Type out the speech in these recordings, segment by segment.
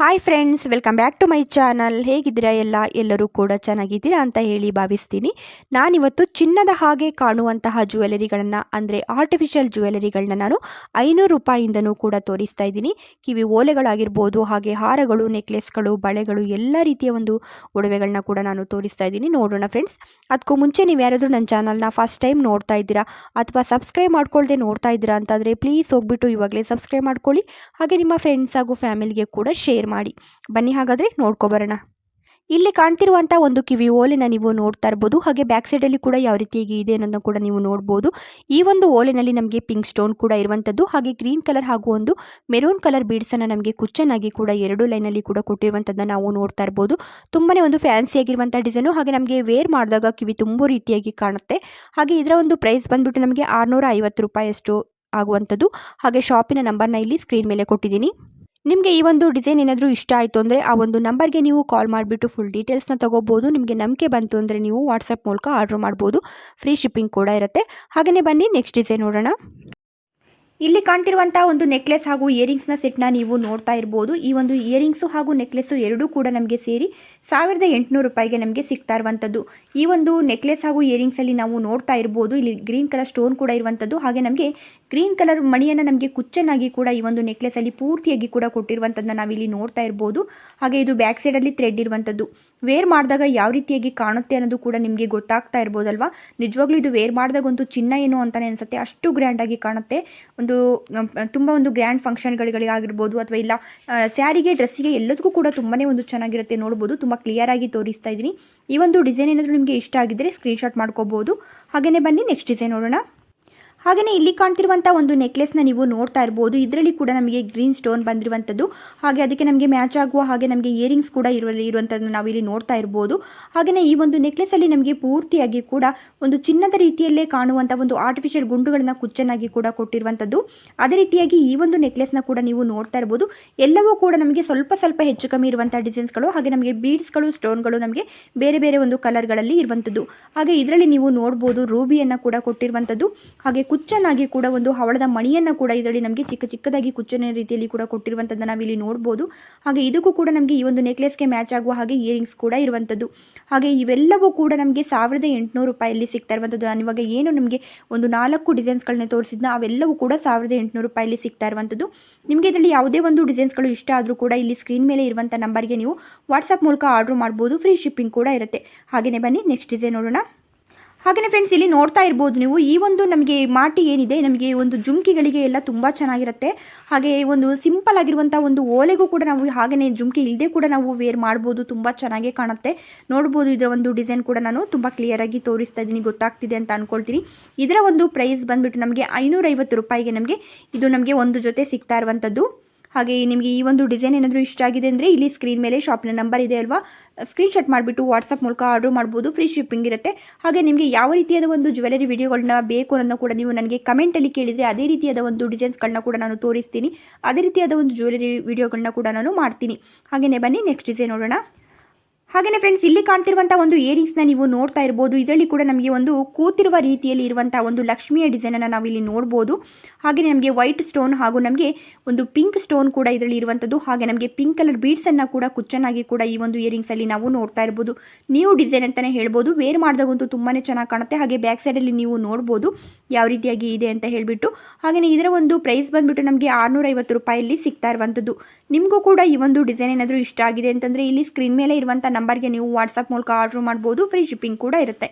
Hi friends welcome back to my channel ಹೇಗಿದ್ದೀರಾ ಎಲ್ಲ? ಎಲ್ಲರೂ ಕೂಡ ಚೆನ್ನಾಗಿದ್ದೀರಾ ಅಂತ ಹೇಳಿ ಭಾವಿಸ್ತೀನಿ. ನಾನಿವತ್ತು ಚಿನ್ನದ ಹಾಗೆ ಕಾಣುವಂತಹ ಜ್ಯುವೆಲರಿಗಳನ್ನು ಅಂದರೆ ಆರ್ಟಿಫಿಷಿಯಲ್ ಜ್ಯುವೆಲರಿಗಳನ್ನ ನಾನು ಐನೂರು ರೂಪಾಯಿಂದನೂ ಕೂಡ ತೋರಿಸ್ತಾ ಇದ್ದೀನಿ. ಕಿವಿ ಓಲೆಗಳಾಗಿರ್ಬೋದು, ಹಾಗೆ ಹಾರಗಳು ನೆಕ್ಲೆಸ್ಗಳು ಬಳೆಗಳು, ಎಲ್ಲ ರೀತಿಯ ಒಂದು ಒಡವೆಗಳನ್ನ ಕೂಡ ನಾನು ತೋರಿಸ್ತಾ ಇದ್ದೀನಿ. ನೋಡೋಣ ಫ್ರೆಂಡ್ಸ್ ಅದಕ್ಕೂ ಮುಂಚೆ ನೀವು ಯಾರಾದರೂ ನನ್ನ ಚಾನಲ್ನ ಫಸ್ಟ್ ಟೈಮ್ ನೋಡ್ತಾ ಇದ್ದೀರಾ, ಅಥವಾ ಸಬ್ಸ್ಕ್ರೈಬ್ ಮಾಡ್ಕೊಳ್ದೆ ನೋಡ್ತಾ ಇದ್ದೀರಾ ಅಂತಂದರೆ ಪ್ಲೀಸ್ ಹೋಗ್ಬಿಟ್ಟು ಇವಾಗಲೇ ಸಬ್ಸ್ಕ್ರೈಬ್ ಮಾಡ್ಕೊಳ್ಳಿ. ಹಾಗೆ ನಿಮ್ಮ ಫ್ರೆಂಡ್ಸ್ ಹಾಗೂ ಫ್ಯಾಮಿಲಿಗೆ ಕೂಡ ಶೇರ್ ಮಾಡಿ. ಬನ್ನಿ ಹಾಗಾದರೆ ನೋಡ್ಕೊಬರೋಣ ಇಲ್ಲಿ ಕಾಣ್ತಿರುವಂಥ ಒಂದು ಕಿವಿ ಓಲೆನ ನೀವು ನೋಡ್ತಾ ಇರ್ಬೋದು. ಹಾಗೆ ಬ್ಯಾಕ್ ಸೈಡಲ್ಲಿ ಕೂಡ ಯಾವ ರೀತಿಯಾಗಿ ಇದೆ ಅನ್ನೋದನ್ನು ಕೂಡ ನೀವು ನೋಡ್ಬೋದು. ಈ ಒಂದು ಓಲೆನಲ್ಲಿ ನಮಗೆ ಪಿಂಕ್ ಸ್ಟೋನ್ ಕೂಡ ಇರುವಂಥದ್ದು ಹಾಗೆ ಗ್ರೀನ್ ಕಲರ್ ಹಾಗೂ ಒಂದು ಮೆರೂನ್ ಕಲರ್ ಬೀಡ್ಸನ್ನು ನಮಗೆ ಕುಚ್ಚನಾಗಿ ಕೂಡ ಎರಡು ಲೈನಲ್ಲಿ ಕೂಡ ಕೊಟ್ಟಿರುವಂಥದ್ದನ್ನು ನಾವು ನೋಡ್ತಾ ಇರ್ಬೋದು. ತುಂಬಾ ಒಂದು ಫ್ಯಾನ್ಸಿ ಆಗಿರುವಂಥ ಡಿಸೈನು ಹಾಗೆ ನಮಗೆ ವೇರ್ ಮಾಡಿದಾಗ ಕಿವಿ ತುಂಬ ರೀತಿಯಾಗಿ ಕಾಣುತ್ತೆ. ಹಾಗೆ ಇದರ ಒಂದು ಪ್ರೈಸ್ ಬಂದ್ಬಿಟ್ಟು ನಮಗೆ ಆರುನೂರ ಐವತ್ತು ರೂಪಾಯಿಯಷ್ಟು ಆಗುವಂಥದ್ದು ಹಾಗೆ ಶಾಪಿನ ನಂಬರ್ನ ಇಲ್ಲಿ ಸ್ಕ್ರೀನ್ ಮೇಲೆ ಕೊಟ್ಟಿದ್ದೀನಿ. ನಿಮಗೆ ಈ ಒಂದು ಡಿಸೈನ್ ಏನಾದರೂ ಇಷ್ಟ ಆಯಿತು ಅಂದರೆ ಆ ಒಂದು ನಂಬರ್ಗೆ ನೀವು ಕಾಲ್ ಮಾಡಿಬಿಟ್ಟು ಫುಲ್ ಡೀಟೇಲ್ಸ್ನ ತೊಗೋಬೋದು. ನಿಮಗೆ ನಂಬಿಕೆ ಬಂತು ಅಂದರೆ ನೀವು ವಾಟ್ಸಪ್ ಮೂಲಕ ಆರ್ಡ್ರ್ ಮಾಡ್ಬೋದು. ಫ್ರೀ ಶಿಪ್ಪಿಂಗ್ ಕೂಡ ಇರುತ್ತೆ. ಹಾಗೆಯೇ ಬನ್ನಿ ನೆಕ್ಸ್ಟ್ ಡಿಸೈನ್ ನೋಡೋಣ. ಇಲ್ಲಿ ಕಾಣ್ತಿರುವಂಥ ಒಂದು ನೆಕ್ಲೆಸ್ ಹಾಗೂ ಇಯರಿಂಗ್ಸ್ನ ಸೆಟ್ನ ನೀವು ನೋಡ್ತಾ ಇರ್ಬೋದು. ಈ ಒಂದು ಇಯರಿಂಗ್ಸು ಹಾಗೂ ನೆಕ್ಲೆಸ್ಸು ಎರಡೂ ಕೂಡ ನಮಗೆ ಸೇರಿ ಸಾವಿರದ ಎಂಟುನೂರು ರೂಪಾಯಿಗೆ ನಮಗೆ ಸಿಗ್ತಾ ಇರುವಂಥದ್ದು. ಈ ಒಂದು ನೆಕ್ಲೆಸ್ ಹಾಗೂ ಇಯರಿಂಗ್ಸಲ್ಲಿ ನಾವು ನೋಡ್ತಾ ಇರ್ಬೋದು. ಇಲ್ಲಿ ಗ್ರೀನ್ ಕಲರ್ ಸ್ಟೋನ್ ಕೂಡ ಇರುವಂಥದ್ದು. ಹಾಗೆ ನಮಗೆ ಗ್ರೀನ್ ಕಲರ್ ಮಣಿಯನ್ನು ನಮಗೆ ಕುಚ್ಚನಾಗಿ ಕೂಡ ಈ ಒಂದು ನೆಕ್ಲೆಸಲ್ಲಿ ಪೂರ್ತಿಯಾಗಿ ಕೂಡ ಕೊಟ್ಟಿರುವಂಥದ್ದನ್ನ ನಾವಿಲ್ಲಿ ನೋಡ್ತಾ ಇರ್ಬೋದು. ಹಾಗೆ ಇದು ಬ್ಯಾಕ್ ಸೈಡಲ್ಲಿ ಥ್ರೆಡ್ ಇರುವಂಥದ್ದು. ವೇರ್ ಮಾಡಿದಾಗ ಯಾವ ರೀತಿಯಾಗಿ ಕಾಣುತ್ತೆ ಅನ್ನೋದು ಕೂಡ ನಿಮಗೆ ಗೊತ್ತಾಗ್ತಾ ಇರ್ಬೋದಲ್ವಾ? ನಿಜವಾಗ್ಲೂ ಇದು ವೇರ್ ಮಾಡಿದಾಗ ಒಂದು ಚಿನ್ನ ಏನು ಅಂತಲೇ ಅನಿಸುತ್ತೆ. ಅಷ್ಟು ಗ್ರ್ಯಾಂಡಾಗಿ ಕಾಣುತ್ತೆ. ಒಂದು ತುಂಬ ಒಂದು ಗ್ರ್ಯಾಂಡ್ ಫಂಕ್ಷನ್ಗಳಿಗಾಗಿರ್ಬೋದು ಅಥವಾ ಇಲ್ಲ ಸ್ಯಾರಿಗೆ ಡ್ರೆಸ್ಸಿಗೆ ಎಲ್ಲದಕ್ಕೂ ಕೂಡ ತುಂಬಾ ಒಂದು ಚೆನ್ನಾಗಿರುತ್ತೆ ನೋಡ್ಬೋದು. ತುಂಬ ಕ್ಲಿಯರ್ ಆಗಿ ತೋರಿಸ್ತಾ ಇದ್ದೀನಿ. ಈ ಒಂದು ಡಿಸೈನ್ ಏನಾದರೂ ನಿಮಗೆ ಇಷ್ಟ ಆಗಿದ್ದರೆ ಸ್ಕ್ರೀನ್ಶಾಟ್ ಮಾಡ್ಕೋಬೋದು. ಹಾಗೆಯೇ ಬನ್ನಿ ನೆಕ್ಸ್ಟ್ ಡಿಸೈನ್ ನೋಡೋಣ. ಹಾಗೆಯೇ ಇಲ್ಲಿ ಕಾಣ್ತಿರುವಂಥ ಒಂದು ನೆಕ್ಲೆಸ್ನ ನೀವು ನೋಡ್ತಾ ಇರ್ಬೋದು. ಇದರಲ್ಲಿ ಕೂಡ ನಮಗೆ ಗ್ರೀನ್ ಸ್ಟೋನ್ ಬಂದಿರುವಂಥದ್ದು ಹಾಗೆ ಅದಕ್ಕೆ ನಮಗೆ ಮ್ಯಾಚ್ ಆಗುವ ಹಾಗೆ ನಮಗೆ ಇಯರಿಂಗ್ಸ್ ಕೂಡ ಇರುವ ಇರುವಂಥದ್ದು ನಾವು ಇಲ್ಲಿ ನೋಡ್ತಾ ಇರ್ಬೋದು. ಹಾಗೆಯೇ ಈ ಒಂದು ನೆಕ್ಲೆಸಲ್ಲಿ ನಮಗೆ ಪೂರ್ತಿಯಾಗಿ ಕೂಡ ಒಂದು ಚಿನ್ನದ ರೀತಿಯಲ್ಲೇ ಕಾಣುವಂಥ ಒಂದು ಆರ್ಟಿಫಿಷಿಯಲ್ ಗುಂಡುಗಳನ್ನ ಕುಚ್ಚನಾಗಿ ಕೂಡ ಕೊಟ್ಟಿರುವಂಥದ್ದು ಅದೇ ರೀತಿಯಾಗಿ ಈ ಒಂದು ನೆಕ್ಲೆಸ್ನ ಕೂಡ ನೀವು ನೋಡ್ತಾ ಇರ್ಬೋದು. ಎಲ್ಲವೂ ಕೂಡ ನಮಗೆ ಸ್ವಲ್ಪ ಸ್ವಲ್ಪ ಹೆಚ್ಚು ಕಮ್ಮಿ ಇರುವಂಥ ಡಿಸೈನ್ಸ್ಗಳು ಹಾಗೆ ನಮಗೆ ಬೀಡ್ಸ್ಗಳು ಸ್ಟೋನ್ಗಳು ನಮಗೆ ಬೇರೆ ಬೇರೆ ಒಂದು ಕಲರ್ಗಳಲ್ಲಿ ಇರುವಂಥದ್ದು ಹಾಗೆ ಇದರಲ್ಲಿ ನೀವು ನೋಡ್ಬೋದು ರೂಬಿಯನ್ನು ಕೂಡ ಕೊಟ್ಟಿರುವಂಥದ್ದು ಹಾಗೆ ಕುಚ್ಚನಾಗಿ ಕೂಡ ಒಂದು ಹವಳದ ಮಣಿಯನ್ನು ಕೂಡ ಇದರಲ್ಲಿ ನಮಗೆ ಚಿಕ್ಕ ಚಿಕ್ಕದಾಗಿ ಕುಚ್ಚನ ರೀತಿಯಲ್ಲಿ ಕೂಡ ಕೊಟ್ಟಿರುವಂಥದ್ದನ್ನು ನಾವಿಲ್ಲಿ ನೋಡ್ಬೋದು. ಹಾಗೆ ಇದಕ್ಕೂ ಕೂಡ ನಮಗೆ ಈ ಒಂದು ನೆಕ್ಲೆಸ್ಗೆ ಮ್ಯಾಚ್ ಆಗುವ ಹಾಗೆ ಇಯರಿಂಗ್ಸ್ ಕೂಡ ಇರುವಂಥದ್ದು ಹಾಗೆ ಇವೆಲ್ಲವೂ ಕೂಡ ನಮಗೆ ಸಾವಿರದ ಎಂಟುನೂರು ರೂಪಾಯಲ್ಲಿ ಸಿಗ್ತಾ ಇರುವಂಥದ್ದು ನಾನು ಇವಾಗ ಏನು ನಮಗೆ ಒಂದು ನಾಲ್ಕು ಡಿಸೈನ್ಸ್ಗಳನ್ನ ತೋರಿಸಿದ್ನ ಅವೆಲ್ಲವೂ ಕೂಡ ಸಾವಿರದ ಎಂಟುನೂರು ರೂಪಾಯಲ್ಲಿ ಸಿಗ್ತಾ ಇರುವಂಥದ್ದು ನಿಮಗೆ ಇದರಲ್ಲಿ ಯಾವುದೇ ಒಂದು ಡಿಸೈನ್ಸ್ಗಳು ಇಷ್ಟ ಆದರೂ ಕೂಡ ಇಲ್ಲಿ ಸ್ಕ್ರೀನ್ ಮೇಲೆ ಇರುವಂಥ ನಂಬರ್ಗೆ ನೀವು ವಾಟ್ಸಪ್ ಮೂಲಕ ಆರ್ಡರ್ ಮಾಡ್ಬೋದು. ಫ್ರೀ ಶಿಪ್ಪಿಂಗ್ ಕೂಡ ಇರುತ್ತೆ. ಹಾಗೆಯೇ ಬನ್ನಿ ನೆಕ್ಸ್ಟ್ ಡಿಸೈನ್ ನೋಡೋಣ. ಹಾಗೆಯೇ ಫ್ರೆಂಡ್ಸ್ ಇಲ್ಲಿ ನೋಡ್ತಾ ಇರ್ಬೋದು ನೀವು. ಈ ಒಂದು ನಮಗೆ ಮಾಟಿ ಏನಿದೆ, ನಮಗೆ ಒಂದು ಜುಮ್ಕಿಗಳಿಗೆ ಎಲ್ಲ ತುಂಬ ಚೆನ್ನಾಗಿರುತ್ತೆ. ಹಾಗೆ ಒಂದು ಸಿಂಪಲ್ ಆಗಿರುವಂಥ ಒಂದು ಓಲೆಗೂ ಕೂಡ ನಾವು ಹಾಗೆಯೇ ಜುಮ್ಕಿ ಇಲ್ಲದೆ ಕೂಡ ನಾವು ವೇರ್ ಮಾಡ್ಬೋದು. ತುಂಬ ಚೆನ್ನಾಗೇ ಕಾಣುತ್ತೆ. ನೋಡ್ಬೋದು ಇದರ ಒಂದು ಡಿಸೈನ್ ಕೂಡ ನಾನು ತುಂಬ ಕ್ಲಿಯರಾಗಿ ತೋರಿಸ್ತಾ ಇದ್ದೀನಿ. ಗೊತ್ತಾಗ್ತಿದೆ ಅಂತ ಅಂದ್ಕೊಳ್ತೀನಿ ಇದರ ಒಂದು ಪ್ರೈಸ್ ಬಂದುಬಿಟ್ಟು ನಮಗೆ ಐನೂರೈವತ್ತು ರೂಪಾಯಿಗೆ ನಮಗೆ ಇದು ನಮಗೆ ಒಂದು ಜೊತೆ ಸಿಗ್ತಾ ಇರುವಂಥದ್ದು ಹಾಗೆ ನಿಮಗೆ ಈ ಒಂದು ಡಿಸೈನ್ ಏನಾದರೂ ಇಷ್ಟ ಆಗಿದೆ ಅಂದರೆ ಇಲ್ಲಿ ಸ್ಕ್ರೀನ್ ಮೇಲೆ ಶಾಪಿನ ನಂಬರ್ ಇದೆ ಅಲ್ವಾ? ಸ್ಕ್ರೀನ್ಶಾಟ್ ಮಾಡಿಬಿಟ್ಟು ವಾಟ್ಸಪ್ ಮೂಲಕ ಆರ್ಡರ್ ಮಾಡ್ಬೋದು ಫ್ರೀ ಶಿಪ್ಪಿಂಗ್ ಇರುತ್ತೆ. ಹಾಗೆ ನಿಮಗೆ ಯಾವ ರೀತಿಯಾದ ಒಂದು ಜ್ಯುವೆಲರಿ ವಿಡಿಯೋಗಳನ್ನ ಬೇಕು ಅನ್ನೋ ಕೂಡ ನೀವು ನನಗೆ ಕಮೆಂಟಲ್ಲಿ ಕೇಳಿದರೆ ಅದೇ ರೀತಿಯಾದ ಒಂದು ಡಿಸೈನ್ಸ್ಗಳನ್ನ ಕೂಡ ನಾನು ತೋರಿಸ್ತೀನಿ. ಅದೇ ರೀತಿಯಾದ ಒಂದು ಜ್ಯುವೆಲರಿ ವಿಡಿಯೋಗಳನ್ನ ಕೂಡ ನಾನು ಮಾಡ್ತೀನಿ. ಹಾಗೆಯೇ ಬನ್ನಿ ನೆಕ್ಸ್ಟ್ ಡಿಸೈನ್ ನೋಡೋಣ. ಹಾಗೆಯೇ ಫ್ರೆಂಡ್ಸ್ ಇಲ್ಲಿ ಕಾಣ್ತಿರುವಂಥ ಒಂದು ಇಯರಿಂಗ್ಸ್ನ ನೀವು ನೋಡ್ತಾ ಇರ್ಬೋದು. ಇದರಲ್ಲಿ ಕೂಡ ನಮಗೆ ಒಂದು ಕೂತಿರುವ ರೀತಿಯಲ್ಲಿ ಇರುವಂಥ ಒಂದು ಲಕ್ಷ್ಮಿಯ ಡಿಸೈನನ್ನು ನಾವು ಇಲ್ಲಿ ನೋಡ್ಬೋದು. ಹಾಗೆ ನಮಗೆ ವೈಟ್ ಸ್ಟೋನ್ ಹಾಗೂ ನಮಗೆ ಒಂದು ಪಿಂಕ್ ಸ್ಟೋನ್ ಕೂಡ ಇದರಲ್ಲಿ ಇರುವಂಥದ್ದು ಹಾಗೆ ನಮಗೆ ಪಿಂಕ್ ಕಲರ್ ಬೀಡ್ಸನ್ನು ಕೂಡ ಕುಚ್ಚನಾಗಿ ಕೂಡ ಈ ಒಂದು ಇಯರಿಂಗ್ಸಲ್ಲಿ ನಾವು ನೋಡ್ತಾ ಇರ್ಬೋದು. ನ್ಯೂ ಡಿಸೈನ್ ಅಂತಲೇ ಹೇಳ್ಬೋದು. ವೇರ್ ಮಾಡಿದಾಗಂತೂ ತುಂಬಾ ಚೆನ್ನಾಗಿ ಕಾಣುತ್ತೆ. ಹಾಗೆ ಬ್ಯಾಕ್ ಸೈಡಲ್ಲಿ ನೀವು ನೋಡ್ಬೋದು ಯಾವ ರೀತಿಯಾಗಿ ಇದೆ ಅಂತ ಹೇಳಿಬಿಟ್ಟು. ಹಾಗೆಯೇ ಇದರ ಒಂದು ಪ್ರೈಸ್ ಬಂದುಬಿಟ್ಟು ನಮಗೆ ಆರುನೂರೈವತ್ತು ರೂಪಾಯಲ್ಲಿ ಸಿಗ್ತಾ ಇರುವಂಥದ್ದು ನಿಮಗೂ ಕೂಡ ಈ ಒಂದು ಡಿಸೈನ್ ಏನಾದರೂ ಇಷ್ಟ ಆಗಿದೆ ಅಂತಂದರೆ ಇಲ್ಲಿ ಸ್ಕ್ರೀನ್ ಮೇಲೆ ಇರುವಂಥ ನಂಬರ್ಗೆ ನೀವು ವಾಟ್ಸಪ್ ಮೂಲಕ ಆರ್ಡ್ರ್ ಮಾಡ್ಬೋದು, ಫ್ರೀ ಶಿಪ್ಪಿಂಗ್ ಕೂಡ ಇರುತ್ತೆ.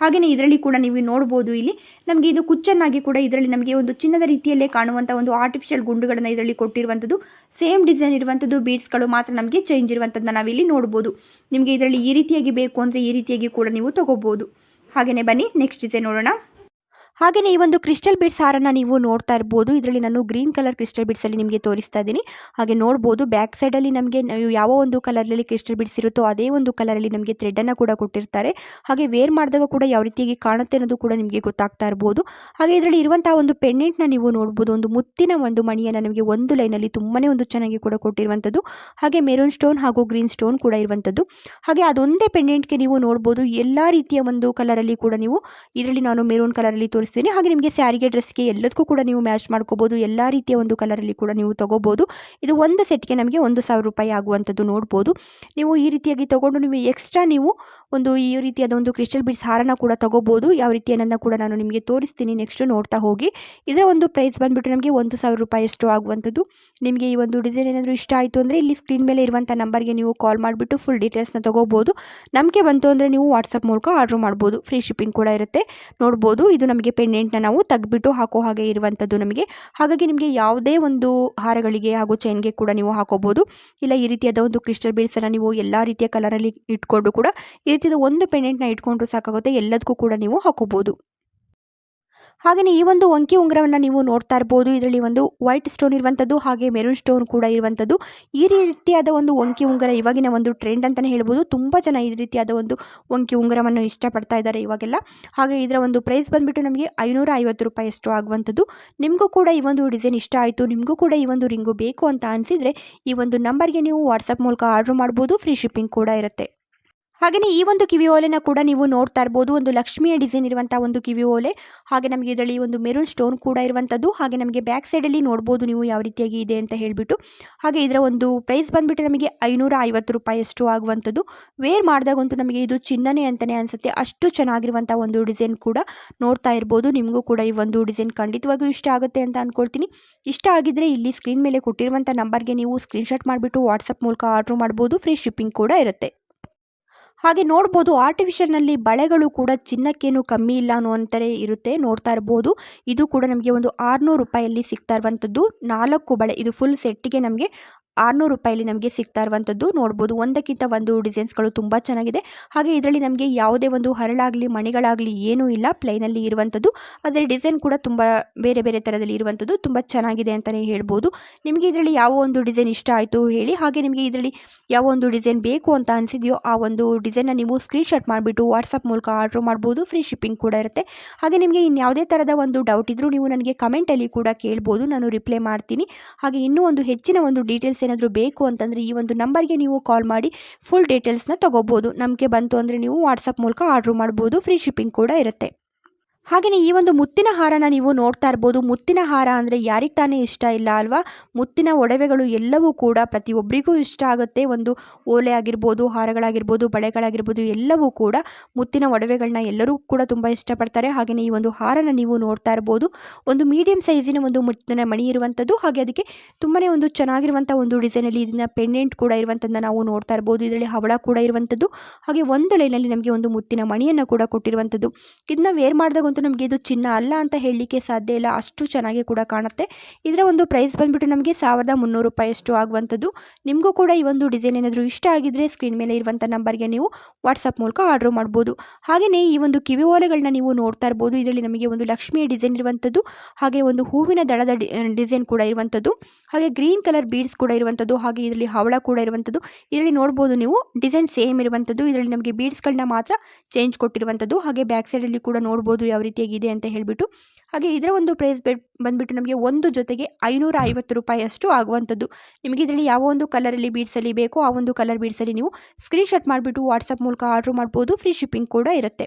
ಹಾಗೆಯೇ ಇದರಲ್ಲಿ ಕೂಡ ನೀವು ನೋಡ್ಬೋದು ಇಲ್ಲಿ. ನಮಗೆ ಇದು ಕುಚ್ಚನ್ನಾಗಿ ಕೂಡ ಇದರಲ್ಲಿ ನಮಗೆ ಒಂದು ಚಿನ್ನದ ರೀತಿಯಲ್ಲೇ ಕಾಣುವಂಥ ಒಂದು ಆರ್ಟಿಫಿಷಿಯಲ್ ಗುಂಡುಗಳನ್ನು ಇದರಲ್ಲಿ ಕೊಟ್ಟಿರುವಂಥದ್ದು. ಸೇಮ್ ಡಿಸೈನ್ ಇರುವಂಥದ್ದು ಬೀಡ್ಸ್ಗಳು ಮಾತ್ರ ನಮಗೆ ಚೇಂಜ್ ಇರುವಂಥದ್ದನ್ನ ನಾವಿಲ್ಲಿ ನೋಡ್ಬೋದು. ನಿಮಗೆ ಇದರಲ್ಲಿ ಈ ರೀತಿಯಾಗಿ ಬೇಕು ಅಂದರೆ ಈ ರೀತಿಯಾಗಿ ಕೂಡ ನೀವು ತೊಗೋಬೋದು. ಹಾಗೆಯೇ ಬನ್ನಿ ನೆಕ್ಸ್ಟ್ ಡಿಸೈನ್ ನೋಡೋಣ. ಹಾಗೆಯೇ ಈ ಒಂದು ಕ್ರಿಸ್ಟಲ್ ಬೀಡ್ಸ್ ಹಾರನ್ನು ನೀವು ನೋಡ್ತಾ ಇರ್ಬೋದು. ಇದರಲ್ಲಿ ನಾನು ಗ್ರೀನ್ ಕಲರ್ ಕ್ರಿಸ್ಟಲ್ ಅಲ್ಲಿ ನಿಮಗೆ ತೋರಿಸ್ತಾ ಇದ್ದೀನಿ. ಹಾಗೆ ನೋಡ್ಬೋದು ಬ್ಯಾಕ್ ಸೈಡಲ್ಲಿ ನಮಗೆ ಯಾವ ಒಂದು ಕಲರಲ್ಲಿ ಕ್ರಿಸ್ಟಲ್ ಬಿಡ್ಸ್ ಇರುತ್ತೋ ಅದೇ ಒಂದು ಕಲರಲ್ಲಿ ನಮಗೆ ಥ್ರೆಡನ್ನು ಕೂಡ ಕೊಟ್ಟಿರ್ತಾರೆ. ಹಾಗೆ ವೇರ್ ಮಾಡಿದಾಗ ಕೂಡ ಯಾವ ರೀತಿಯಾಗಿ ಕಾಣುತ್ತೆ ಅನ್ನೋದು ಕೂಡ ನಿಮಗೆ ಗೊತ್ತಾಗ್ತಾ ಇರ್ಬೋದು. ಹಾಗೆ ಇದರಲ್ಲಿ ಇರುವಂತಹ ಒಂದು ಪೆಂಡೆಂಟ್ನ ನೀವು ನೋಡ್ಬೋದು. ಒಂದು ಮುತ್ತಿನ ಒಂದು ಮಣಿಯನ್ನು ನಮಗೆ ಒಂದು ಲೈನಲ್ಲಿ ತುಂಬಾ ಒಂದು ಚೆನ್ನಾಗಿ ಕೂಡ ಕೊಟ್ಟಿರುವಂಥದ್ದು. ಹಾಗೆ ಮೆರೂನ್ ಸ್ಟೋನ್ ಹಾಗೂ ಗ್ರೀನ್ ಸ್ಟೋನ್ ಕೂಡ ಇರುವಂಥದ್ದು. ಹಾಗೆ ಅದೊಂದೇ ಪೆಂಡೆಂಟ್ಗೆ ನೀವು ನೋಡ್ಬೋದು. ಎಲ್ಲ ರೀತಿಯ ಒಂದು ಕಲರಲ್ಲಿ ಕೂಡ ನೀವು ಇದರಲ್ಲಿ ನಾನು ಮೆರೂನ್ ಕಲರಲ್ಲಿ ತೋರಿಸಿ ತೋರಿಸ್ತೀನಿ. ಹಾಗೆ ನಿಮಗೆ ಸ್ಯಾರಿಗೆ, ಡ್ರೆಸ್ಗೆ ಎಲ್ಲದಕ್ಕೂ ಕೂಡ ನೀವು ಮ್ಯಾಚ್ ಮಾಡ್ಕೋಬೋದು. ಎಲ್ಲ ರೀತಿಯ ಒಂದು ಕಲರಲ್ಲಿ ಕೂಡ ನೀವು ತೊಗೋಬೋದು. ಇದು ಒಂದು ಸೆಟ್ಗೆ ನಮಗೆ ಒಂದು ಸಾವಿರ ರೂಪಾಯಿ ಆಗುವಂಥದ್ದು ನೋಡ್ಬೋದು. ನೀವು ಈ ರೀತಿಯಾಗಿ ತೊಗೊಂಡು ನೀವು ಎಕ್ಸ್ಟ್ರಾ ನೀವು ಒಂದು ಈ ರೀತಿಯಾದ ಒಂದು ಕ್ರಿಸ್ಟಲ್ ಬಿಡ್ಸ್ ಹಾರನ ಕೂಡ ತೊಗೋಬೋದು. ಯಾವ ರೀತಿ ಏನನ್ನ ಕೂಡ ನಾನು ನಿಮಗೆ ತೋರಿಸ್ತೀನಿ ನೆಕ್ಸ್ಟ್ ನೋಡ್ತಾ ಹೋಗಿ. ಇದರ ಒಂದು ಪ್ರೈಸ್ ಬಂದುಬಿಟ್ಟು ನಮಗೆ ಒಂದು ಸಾವಿರ ರೂಪಾಯಿ ಅಷ್ಟು ಆಗುವಂಥದ್ದು. ನಿಮಗೆ ಈ ಒಂದು ಡಿಸೈನ್ ಏನಾದರೂ ಇಷ್ಟ ಆಯಿತು ಅಂದರೆ ಇಲ್ಲಿ ಸ್ಕ್ರೀನ್ ಮೇಲೆ ಇರುವಂಥ ನಂಬರ್ಗೆ ನೀವು ಕಾಲ್ ಮಾಡಿಬಿಟ್ಟು ಫುಲ್ ಡೀಟೇಲ್ಸ್ನ ತೊಗೋಬೋದು. ನಮಗೆ ಬಂತು ಅಂದರೆ ನೀವು ವಾಟ್ಸಪ್ ಮೂಲಕ ಆರ್ಡ್ರ್ ಮಾಡ್ಬೋದು. ಫ್ರೀ ಶಿಪ್ಪಿಂಗ್ ಕೂಡ ಇರುತ್ತೆ. ನೋಡ್ಬೋದು. ಇದು ನಮಗೆ ಪೆಂಡೆಂಟ್ನ ನಾವು ತೆಗೆದ್ಬಿಟ್ಟು ಹಾಕೋ ಹಾಗೆ ಇರುವಂಥದ್ದು ನಮಗೆ. ಹಾಗಾಗಿ ನಿಮಗೆ ಯಾವುದೇ ಒಂದು ಹಾರಗಳಿಗೆ ಹಾಗೂ ಚೈನ್ಗೆ ಕೂಡ ನೀವು ಹಾಕೋಬೋದು. ಇಲ್ಲ, ಈ ರೀತಿಯಾದ ಒಂದು ಕ್ರಿಸ್ಟಲ್ ಬೀಡ್ಸನ್ನು ನೀವು ಎಲ್ಲ ರೀತಿಯ ಕಲರಲ್ಲಿ ಇಟ್ಕೊಂಡು ಕೂಡ ಈ ರೀತಿಯಾದ ಒಂದು ಪೆಂಡೆಂಟ್ನ ಇಟ್ಕೊಂಡ್ರು ಸಾಕಾಗುತ್ತೆ. ಎಲ್ಲದಕ್ಕೂ ಕೂಡ ನೀವು ಹಾಕೋಬೋದು. ಹಾಗೆಯೇ ಈ ಒಂದು ಒಂಕಿ ಉಂಗುರವನ್ನು ನೀವು ನೋಡ್ತಾ ಇರ್ಬೋದು. ಇದರಲ್ಲಿ ಒಂದು ವೈಟ್ ಸ್ಟೋನ್ ಇರುವಂಥದ್ದು ಹಾಗೆ ಮೆರೂನ್ ಸ್ಟೋನ್ ಕೂಡ ಇರುವಂಥದ್ದು ಈ ರೀತಿಯಾದ ಒಂದು ಒಂಕಿ ಉಂಗುರ ಇವಾಗಿನ ಒಂದು ಟ್ರೆಂಡ್ ಅಂತಲೇ ಹೇಳ್ಬೋದು. ತುಂಬ ಜನ ಈ ರೀತಿಯಾದ ಒಂದು ಒಂಕಿ ಉಂಗುರವನ್ನು ಇಷ್ಟಪಡ್ತಾ ಇದ್ದಾರೆ ಇವಾಗೆಲ್ಲ. ಹಾಗೆ ಇದರ ಒಂದು ಪ್ರೈಸ್ ಬಂದುಬಿಟ್ಟು ನಮಗೆ ಐನೂರ ಐವತ್ತು ರೂಪಾಯಿ ಅಷ್ಟು ಆಗುವಂಥದ್ದು ನಿಮಗೂ ಕೂಡ ಈ ಒಂದು ಡಿಸೈನ್ ಇಷ್ಟ ಆಯಿತು. ನಿಮಗೂ ಕೂಡ ಈ ಒಂದು ರಿಂಗು ಬೇಕು ಅಂತ ಅನಿಸಿದರೆ ಈ ಒಂದು ನಂಬರ್ಗೆ ನೀವು ವಾಟ್ಸಪ್ ಮೂಲಕ ಆರ್ಡ್ರ್ ಮಾಡ್ಬೋದು. ಫ್ರೀ ಶಿಪ್ಪಿಂಗ್ ಕೂಡ ಇರುತ್ತೆ. ಹಾಗೆಯೇ ಈ ಒಂದು ಕಿವಿ ಓಲೆನ ಕೂಡ ನೀವು ನೋಡ್ತಾ ಇರ್ಬೋದು. ಒಂದು ಲಕ್ಷ್ಮಿಯ ಡಿಸೈನ್ ಇರುವಂತಹ ಒಂದು ಕಿವಿ ಓಲೆ. ಹಾಗೆ ನಮಗೆ ಇದರಲ್ಲಿ ಒಂದು ಮೆರೂನ್ ಸ್ಟೋನ್ ಕೂಡ ಇರುವಂಥದ್ದು ಹಾಗೆ ನಮಗೆ ಬ್ಯಾಕ್ ಸೈಡಲ್ಲಿ ನೋಡ್ಬೋದು ನೀವು ಯಾವ ರೀತಿಯಾಗಿ ಇದೆ ಅಂತ ಹೇಳಿಬಿಟ್ಟು. ಹಾಗೆ ಇದರ ಒಂದು ಪ್ರೈಸ್ ಬಂದುಬಿಟ್ಟು ನಮಗೆ ಐನೂರ ಐವತ್ತು ರೂಪಾಯಿ ಅಷ್ಟು ಆಗುವಂಥದ್ದು. ವೇರ್ ಮಾಡಿದಾಗಂತೂ ನಮಗೆ ಇದು ಚಿನ್ನನೇ ಅಂತಲೇ ಅನಿಸುತ್ತೆ. ಅಷ್ಟು ಚೆನ್ನಾಗಿರುವಂಥ ಒಂದು ಡಿಸೈನ್ ಕೂಡ ನೋಡ್ತಾ ಇರ್ಬೋದು. ನಿಮಗೂ ಕೂಡ ಈ ಒಂದು ಡಿಸೈನ್ ಖಂಡಿತವಾಗಿಯೂ ಇಷ್ಟ ಆಗುತ್ತೆ ಅಂತ ಅಂದ್ಕೊಳ್ತೀನಿ ಇಷ್ಟ ಆಗಿದ್ರೆ ಇಲ್ಲಿ ಸ್ಕ್ರೀನ್ ಮೇಲೆ ಕೊಟ್ಟಿರುವಂಥ ನಂಬರ್ಗೆ ನೀವು ಸ್ಕ್ರೀನ್ಶಾಟ್ ಮಾಡಿಬಿಟ್ಟು ವಾಟ್ಸಪ್ ಮೂಲಕ ಆರ್ಡ್ರ್ ಮಾಡ್ಬೋದು. ಫ್ರೀ ಶಿಪ್ಪಿಂಗ್ ಕೂಡ ಇರುತ್ತೆ. ಹಾಗೆ ನೋಡ್ಬೋದು ಆರ್ಟಿಫಿಷಿಯಲ್ನಲ್ಲಿ ಬಳೆಗಳು ಕೂಡ ಚಿನ್ನಕ್ಕೇನು ಕಮ್ಮಿ ಇಲ್ಲ ಅನ್ನುವಂಥರೇ ಇರುತ್ತೆ. ನೋಡ್ತಾ ಇರ್ಬೋದು. ಇದು ಕೂಡ ನಮಗೆ ಒಂದು ಆರುನೂರು ರೂಪಾಯಲ್ಲಿ ಸಿಗ್ತಾ ಇರುವಂಥದ್ದು ನಾಲ್ಕು ಬಳೆ, ಇದು ಫುಲ್ ಸೆಟ್ಟಿಗೆ ನಮಗೆ ಆರುನೂರು ರೂಪಾಯಲ್ಲಿ ನಮಗೆ ಸಿಗ್ತಾ ಇರುವಂಥದ್ದು. ನೋಡ್ಬೋದು, ಒಂದಕ್ಕಿಂತ ಒಂದು ಡಿಸೈನ್ಸ್ಗಳು ತುಂಬ ಚೆನ್ನಾಗಿದೆ. ಹಾಗೆ ಇದರಲ್ಲಿ ನಮಗೆ ಯಾವುದೇ ಒಂದು ಹರಳಾಗಲಿ, ಮಣಿಗಳಾಗಲಿ ಏನೂ ಇಲ್ಲ. ಪ್ಲೈನಲ್ಲಿ ಇರುವಂಥದ್ದು. ಅದರ ಡಿಸೈನ್ ಕೂಡ ತುಂಬ ಬೇರೆ ಬೇರೆ ಥರದಲ್ಲಿ ಇರುವಂಥದ್ದು. ತುಂಬ ಚೆನ್ನಾಗಿದೆ ಅಂತಲೇ ಹೇಳ್ಬೋದು. ನಿಮಗೆ ಇದರಲ್ಲಿ ಯಾವ ಒಂದು ಡಿಸೈನ್ ಇಷ್ಟ ಆಯಿತು ಹೇಳಿ. ಹಾಗೆ ನಿಮಗೆ ಇದರಲ್ಲಿ ಯಾವ ಒಂದು ಡಿಸೈನ್ ಬೇಕು ಅಂತ ಅನಿಸಿದೆಯೋ ಆ ಒಂದು ಡಿಸೈನ್ನ ನೀವು ಸ್ಕ್ರೀನ್ಶಾಟ್ ಮಾಡಿಬಿಟ್ಟು ವಾಟ್ಸಪ್ ಮೂಲಕ ಆರ್ಡ್ರ್ ಮಾಡ್ಬೋದು. ಫ್ರೀ ಶಿಪ್ಪಿಂಗ್ ಕೂಡ ಇರುತ್ತೆ. ಹಾಗೆ ನಿಮಗೆ ಇನ್ಯಾವುದೇ ಥರದ ಒಂದು ಡೌಟ್ ಇದ್ದರೂ ನೀವು ನನಗೆ ಕಮೆಂಟಲ್ಲಿ ಕೂಡ ಕೇಳ್ಬೋದು. ನಾನು ರಿಪ್ಲೈ ಮಾಡ್ತೀನಿ. ಹಾಗೆ ಇನ್ನೂ ಒಂದು ಹೆಚ್ಚಿನ ಒಂದು ಡೀಟೇಲ್ಸ್ ಏನಾದರೂ ಬೇಕು ಅಂತಂದರೆ ಈ ಒಂದು ನಂಬರ್ಗೆ ನೀವು ಕಾಲ್ ಮಾಡಿ ಫುಲ್ ಡೀಟೇಲ್ಸ್ನ ತೊಗೋಬೋದು. ನಮಗೆ ಬಂತು ಅಂದರೆ ನೀವು ವಾಟ್ಸಪ್ ಮೂಲಕ ಆರ್ಡ್ರ್ ಮಾಡ್ಬೋದು. ಫ್ರೀ ಶಿಪ್ಪಿಂಗ್ ಕೂಡ ಇರುತ್ತೆ. ಹಾಗೆಯೇ ಈ ಒಂದು ಮುತ್ತಿನ ಹಾರನ ನೀವು ನೋಡ್ತಾ ಇರ್ಬೋದು. ಮುತ್ತಿನ ಹಾರ ಅಂದರೆ ಯಾರಿಗೆ ತಾನೇ ಇಷ್ಟ ಇಲ್ಲ ಅಲ್ವಾ? ಮುತ್ತಿನ ಒಡವೆಗಳು ಎಲ್ಲವೂ ಕೂಡ ಪ್ರತಿಯೊಬ್ಬರಿಗೂ ಇಷ್ಟ ಆಗುತ್ತೆ. ಒಂದು ಓಲೆ ಆಗಿರ್ಬೋದು, ಹಾರಗಳಾಗಿರ್ಬೋದು, ಬಳೆಗಳಾಗಿರ್ಬೋದು, ಎಲ್ಲವೂ ಕೂಡ ಮುತ್ತಿನ ಒಡವೆಗಳನ್ನ ಎಲ್ಲರೂ ಕೂಡ ತುಂಬ ಇಷ್ಟಪಡ್ತಾರೆ. ಹಾಗೆಯೇ ಈ ಒಂದು ಹಾರನ ನೀವು ನೋಡ್ತಾ ಇರ್ಬೋದು. ಒಂದು ಮೀಡಿಯಂ ಸೈಜಿನ ಒಂದು ಮುತ್ತಿನ ಮಣಿ ಇರುವಂಥದ್ದು. ಹಾಗೆ ಅದಕ್ಕೆ ತುಂಬಾ ಒಂದು ಚೆನ್ನಾಗಿರುವಂಥ ಒಂದು ಡಿಸೈನಲ್ಲಿ ಇದನ್ನ ಪೆಂಡೆಂಟ್ ಕೂಡ ಇರುವಂಥದ್ದನ್ನ ನಾವು ನೋಡ್ತಾ ಇರ್ಬೋದು. ಇದರಲ್ಲಿ ಹವಳ ಕೂಡ ಇರುವಂಥದ್ದು. ಹಾಗೆ ಒಂದು ಲೈನಲ್ಲಿ ನಮಗೆ ಒಂದು ಮುತ್ತಿನ ಮಣಿಯನ್ನು ಕೂಡ ಕೊಟ್ಟಿರುವಂಥದ್ದು. ಇದನ್ನ ವೇರ್ ಮಾಡಿದಾಗಂತೂ ನಮಗೆ ಇದು ಚಿನ್ನ ಅಲ್ಲ ಅಂತ ಹೇಳಲಿಕ್ಕೆ ಸಾಧ್ಯ ಇಲ್ಲ. ಅಷ್ಟು ಚೆನ್ನಾಗಿ ಕೂಡ ಕಾಣುತ್ತೆ. ಇದರ ಒಂದು ಪ್ರೈಸ್ ಬಂದುಬಿಟ್ಟು ನಮಗೆ ಸಾವಿರದ ಮುನ್ನೂರು ರೂಪಾಯಿಯಷ್ಟು ಆಗುವಂಥದ್ದು. ನಿಮಗೂ ಕೂಡ ಈ ಒಂದು ಡಿಸೈನ್ ಏನಾದರೂ ಇಷ್ಟ ಆಗಿದ್ದರೆ ಸ್ಕ್ರೀನ್ ಮೇಲೆ ಇರುವಂಥ ನಂಬರ್ಗೆ ನೀವು ವಾಟ್ಸಪ್ ಮೂಲಕ ಆರ್ಡರ್ ಮಾಡ್ಬೋದು. ಹಾಗೆಯೇ ಈ ಒಂದು ಕಿವಿ ಓಲೆಗಳನ್ನ ನೀವು ನೋಡ್ತಾ ಇರ್ಬೋದು. ಇದರಲ್ಲಿ ನಮಗೆ ಒಂದು ಲಕ್ಷ್ಮಿಯ ಡಿಸೈನ್ ಇರುವಂಥದ್ದು, ಹಾಗೆ ಒಂದು ಹೂವಿನ ದಳದ ಡಿಸೈನ್ ಕೂಡ ಇರುವಂಥದ್ದು, ಹಾಗೆ ಗ್ರೀನ್ ಕಲರ್ ಬೀಡ್ಸ್ ಕೂಡ ಇರುವಂಥದ್ದು, ಹಾಗೆ ಇದರಲ್ಲಿ ಹವಳ ಕೂಡ ಇರುವಂಥದ್ದು. ಇದರಲ್ಲಿ ನೋಡ್ಬೋದು ನೀವು ಡಿಸೈನ್ ಸೇಮ್ ಇರುವಂಥದ್ದು. ಇದರಲ್ಲಿ ನಮಗೆ ಬೀಡ್ಸ್ಗಳನ್ನ ಮಾತ್ರ ಚೇಂಜ್ ಕೊಟ್ಟಿರುವಂಥದ್ದು. ಹಾಗೆ ಬ್ಯಾಕ್ ಸೈಡಲ್ಲಿ ಕೂಡ ನೋಡ್ಬೋದು ಯಾವ ರೀತಿಯಾಗಿದೆ ಅಂತ ಹೇಳಿಬಿಟ್ಟು, ಹಾಗೆ ಇದರ ಒಂದು ಪ್ರೈಸ್ ಬೆಡ್ ಬಂದುಬಿಟ್ಟು ನಮಗೆ ಒಂದು ಜೊತೆಗೆ ಐನೂರ ಐವತ್ತು ರೂಪಾಯಿ ಅಷ್ಟು ಆಗುವಂಥದ್ದು. ನಿಮಗೆ ಇದರಲ್ಲಿ ಯಾವ ಒಂದು ಕಲರಲ್ಲಿ ಬೀಡ್ಸಲ್ಲಿ ಬೇಕೋ ಆ ಒಂದು ಕಲರ್ ಬೀಡ್ಸಲ್ಲಿ ನೀವು ಸ್ಕ್ರೀನ್ಶಾಟ್ ಮಾಡಿಬಿಟ್ಟು ವಾಟ್ಸಪ್ ಮೂಲಕ ಆರ್ಡ್ರ್ ಮಾಡ್ಬೋದು ಫ್ರೀ ಶಿಪ್ಪಿಂಗ್ ಕೂಡ ಇರುತ್ತೆ.